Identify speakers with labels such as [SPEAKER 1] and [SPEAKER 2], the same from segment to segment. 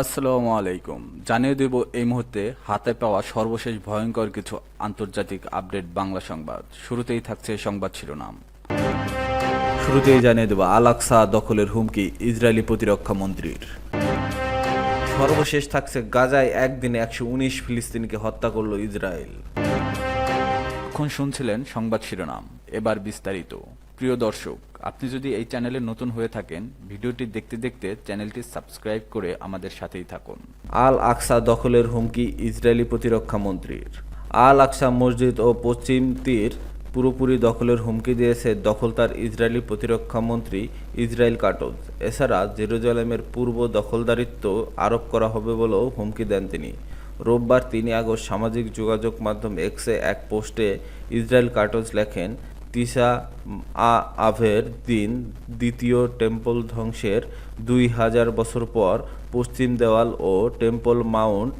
[SPEAKER 1] আসসালামু আলাইকুম জানিয়ে দেব এই মুহূর্তে হাতে পাওয়া সর্বশেষ ভয়ঙ্কর কিছু আন্তর্জাতিক আপডেট বাংলা সংবাদ শুরুতেই থাকছে সংবাদ শিরোনাম শুরুতেই জানিয়ে দেব আলাক্সা দখলের হুমকি ইসরায়েলি প্রতিরক্ষা মন্ত্রীর সর্বশেষ থাকছে গাজায় একদিনে একশো উনিশ ফিলিস্তিনিকে হত্যা করল ইসরায়েল এখন শুনছিলেন সংবাদ শিরোনাম এবার বিস্তারিত প্রিয় দর্শক আপনি যদি এই চ্যানেলে নতুন হয়ে থাকেন ভিডিওটি দেখতে দেখতে চ্যানেলটি সাবস্ক্রাইব করে আমাদের সাথেই থাকুন আল আকসা দখলের হুমকি ইসরায়েলি প্রতিরক্ষা মন্ত্রীর আল আকসা মসজিদ ও পশ্চিম তীর পুরোপুরি দখলের হুমকি দিয়েছে দখলদার ইসরায়েলি প্রতিরক্ষা মন্ত্রী ইসরায়েল কাটোজ এছাড়া জেরুজালেমের পূর্ব দখলদারিত্ব আরোপ করা হবে বলেও হুমকি দেন তিনি রোববার তিনি আগস্ট সামাজিক যোগাযোগ মাধ্যম এক্সে এক পোস্টে ইসরায়েল কাটোজ লেখেন তিসা আ আভের দিন দ্বিতীয় টেম্পল ধ্বংসের দুই হাজার বছর পর পশ্চিম দেওয়াল ও টেম্পল মাউন্ট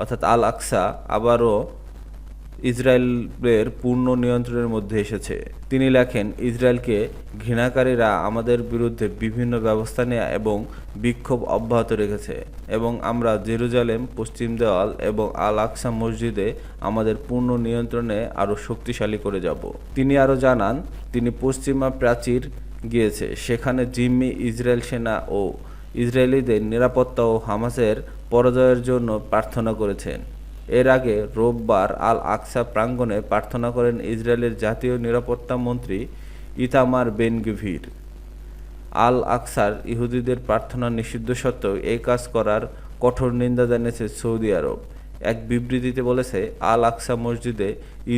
[SPEAKER 1] অর্থাৎ আল আকসা আবারও ইসরায়েলের পূর্ণ নিয়ন্ত্রণের মধ্যে এসেছে তিনি লেখেন ইসরায়েলকে ঘৃণাকারীরা আমাদের বিরুদ্ধে বিভিন্ন ব্যবস্থা নেয়া এবং বিক্ষোভ অব্যাহত রেখেছে এবং আমরা জেরুজালেম পশ্চিম দেওয়াল এবং আল আকসা মসজিদে আমাদের পূর্ণ নিয়ন্ত্রণে আরও শক্তিশালী করে যাব তিনি আরও জানান তিনি পশ্চিমা প্রাচীর গিয়েছে সেখানে জিম্মি ইসরায়েল সেনা ও ইসরায়েলিদের নিরাপত্তা ও হামাসের পরাজয়ের জন্য প্রার্থনা করেছেন এর আগে রোববার আল আকসা প্রাঙ্গণে প্রার্থনা করেন ইসরায়েলের জাতীয় নিরাপত্তা মন্ত্রী ইতামার গভীর আল আকসার ইহুদিদের প্রার্থনা নিষিদ্ধ সত্ত্বেও এই কাজ করার কঠোর নিন্দা জানিয়েছে সৌদি আরব এক বিবৃতিতে বলেছে আল আকসা মসজিদে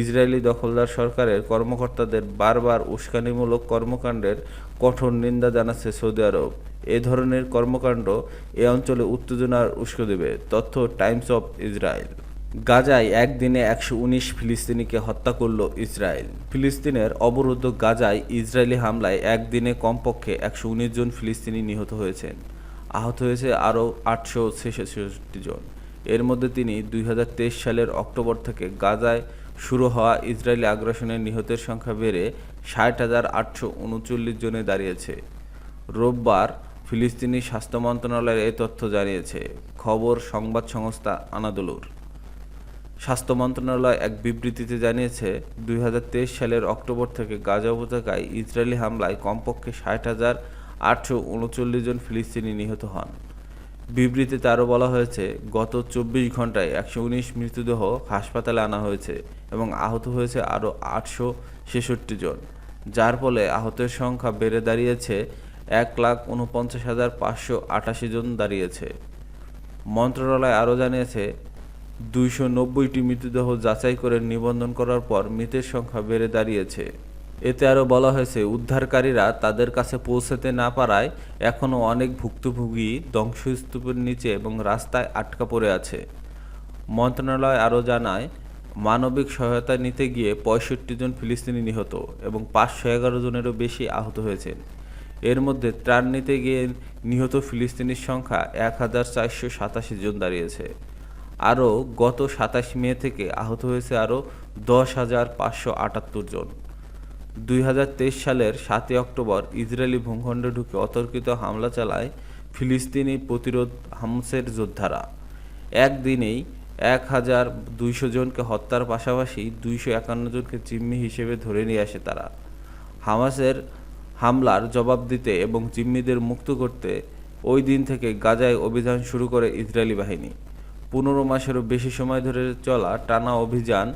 [SPEAKER 1] ইসরায়েলি দখলদার সরকারের কর্মকর্তাদের বারবার উস্কানিমূলক কর্মকাণ্ডের কঠোর নিন্দা জানাচ্ছে সৌদি আরব এ ধরনের কর্মকাণ্ড এ অঞ্চলে উত্তেজনার উস্কে দেবে তথ্য টাইমস অফ ইসরায়েল গাজায় একদিনে একশো উনিশ ফিলিস্তিনিকে হত্যা করল ইসরায়েল ফিলিস্তিনের অবরুদ্ধ গাজায় ইসরায়েলি হামলায় একদিনে কমপক্ষে একশো উনিশ জন ফিলিস্তিনি নিহত হয়েছেন আহত হয়েছে আরও আটশো ছেষট্টি জন এর মধ্যে তিনি দুই সালের অক্টোবর থেকে গাজায় শুরু হওয়া ইসরায়েলি আগ্রাসনের নিহতের সংখ্যা বেড়ে ষাট হাজার আটশো উনচল্লিশ জনে দাঁড়িয়েছে রোববার ফিলিস্তিনি স্বাস্থ্য মন্ত্রণালয়ের এই তথ্য জানিয়েছে খবর সংবাদ সংস্থা আনাদুলুর স্বাস্থ্য মন্ত্রণালয় এক বিবৃতিতে জানিয়েছে দুই সালের অক্টোবর থেকে গাজা উপত্যকায় ইসরায়েলি হামলায় কমপক্ষে ষাট হাজার আটশো উনচল্লিশ জন ফিলিস্তিনি নিহত হন বিবৃতিতে আরও বলা হয়েছে গত চব্বিশ ঘন্টায় একশো উনিশ মৃতদেহ হাসপাতালে আনা হয়েছে এবং আহত হয়েছে আরও আটশো ছেষট্টি জন যার ফলে আহতের সংখ্যা বেড়ে দাঁড়িয়েছে এক লাখ উনপঞ্চাশ হাজার পাঁচশো আটাশি জন দাঁড়িয়েছে মন্ত্রণালয় আরও জানিয়েছে দুইশো নব্বইটি মৃতদেহ যাচাই করে নিবন্ধন করার পর মৃতের সংখ্যা বেড়ে দাঁড়িয়েছে এতে আরও বলা হয়েছে উদ্ধারকারীরা তাদের কাছে পৌঁছাতে না পারায় এখনও অনেক ভুক্তভোগী ধ্বংসস্তূপের নিচে এবং রাস্তায় আটকা পড়ে আছে মন্ত্রণালয় আরও জানায় মানবিক সহায়তা নিতে গিয়ে পঁয়ষট্টি জন ফিলিস্তিনি নিহত এবং পাঁচশো এগারো জনেরও বেশি আহত হয়েছেন এর মধ্যে ত্রাণ নিতে গিয়ে নিহত ফিলিস্তিনির সংখ্যা এক হাজার চারশো সাতাশি জন দাঁড়িয়েছে আরও গত সাতাশ মে থেকে আহত হয়েছে আরও দশ হাজার পাঁচশো আটাত্তর জন দুই সালের সাতই অক্টোবর ইসরায়েলি ভূখণ্ডে ঢুকে অতর্কিত হামলা চালায় ফিলিস্তিনি প্রতিরোধ হামসের যোদ্ধারা একদিনেই এক হাজার দুইশো জনকে হত্যার পাশাপাশি দুইশো একান্ন জনকে জিম্মি হিসেবে ধরে নিয়ে আসে তারা হামাসের হামলার জবাব দিতে এবং জিম্মিদের মুক্ত করতে ওই দিন থেকে গাজায় অভিযান শুরু করে ইসরায়েলি বাহিনী পনেরো মাসেরও বেশি সময় ধরে চলা টানা অভিযান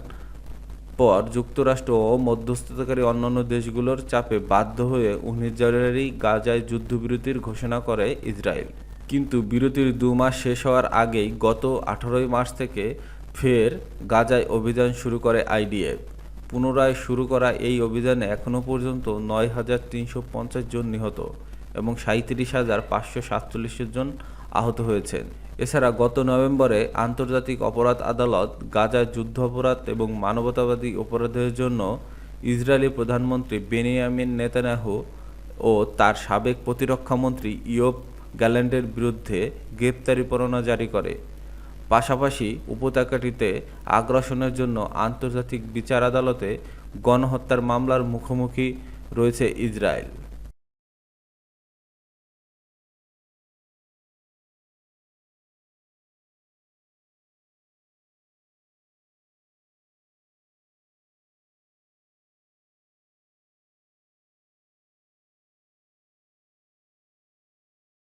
[SPEAKER 1] পর যুক্তরাষ্ট্র ও মধ্যস্থতাকারী অন্যান্য দেশগুলোর চাপে বাধ্য হয়ে উনিশ জানুয়ারি গাজায় যুদ্ধবিরতির ঘোষণা করে ইসরায়েল কিন্তু বিরতির দু মাস শেষ হওয়ার আগেই গত আঠারোই মার্চ থেকে ফের গাজায় অভিযান শুরু করে আইডিএফ পুনরায় শুরু করা এই অভিযানে এখনও পর্যন্ত নয় হাজার তিনশো পঞ্চাশ জন নিহত এবং সাঁত্রিশ হাজার পাঁচশো সাতচল্লিশ জন আহত হয়েছেন এছাড়া গত নভেম্বরে আন্তর্জাতিক অপরাধ আদালত গাজা যুদ্ধ অপরাধ এবং মানবতাবাদী অপরাধের জন্য ইসরায়েলি প্রধানমন্ত্রী বেনিয়ামিন নেতানাহু ও তার সাবেক প্রতিরক্ষামন্ত্রী ইয়োপ গ্যালান্ডের বিরুদ্ধে গ্রেপ্তারি পরোয়ানা জারি করে পাশাপাশি উপত্যকাটিতে আগ্রাসনের জন্য আন্তর্জাতিক বিচার আদালতে গণহত্যার মামলার মুখোমুখি রয়েছে ইসরায়েল